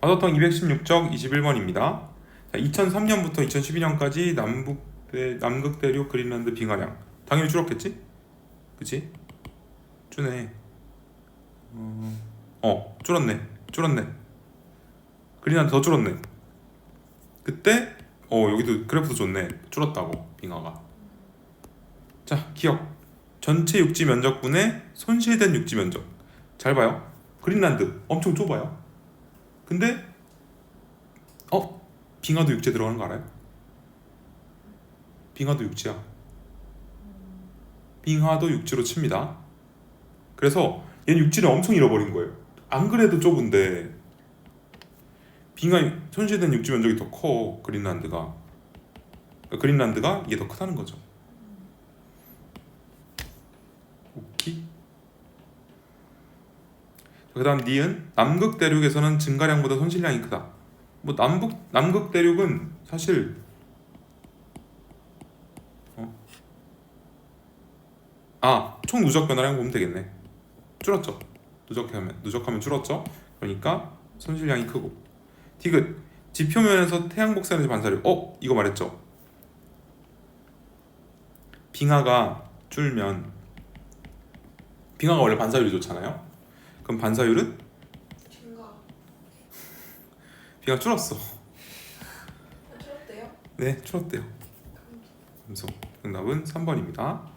마더텅 216적 21번입니다. 자, 2003년부터 2012년까지 남북 대, 남극 대륙 그린란드 빙하량 당연히 줄었겠지? 그치? 주네. 어, 어 줄었네. 줄었네. 그린란드 더 줄었네. 그때 어 여기도 그래프도 좋네. 줄었다고 빙하가. 자 기억. 전체 육지 면적분의 손실된 육지 면적. 잘 봐요. 그린란드 엄청 좁아요. 근데 어 빙하도 육지에 들어가는 거 알아요? 빙하도 육지야. 빙하도 육지로 칩니다. 그래서 얘는 육지를 엄청 잃어버린 거예요. 안 그래도 좁은데 빙하 손실된 육지 면적이 더 커 그린란드가 그러니까 그린란드가 이게 더 크다는 거죠. 오케이. 그다음 니은 남극 대륙에서는 증가량보다 손실량이 크다. 뭐 남북 남극 대륙은 사실 어? 아총 누적 변화량 보면 되겠네. 줄었죠. 누적하면 누적하면 줄었죠. 그러니까 손실량이 크고 디귿 지표면에서 태양 복사에너지 반사율 어 이거 말했죠. 빙하가 줄면 빙하가 원래 반사율이 좋잖아요. 그럼 반사율은 증가. 빙하 줄었어. 아, 줄었대요? 네, 줄었대요. 그래서 정답은 3번입니다.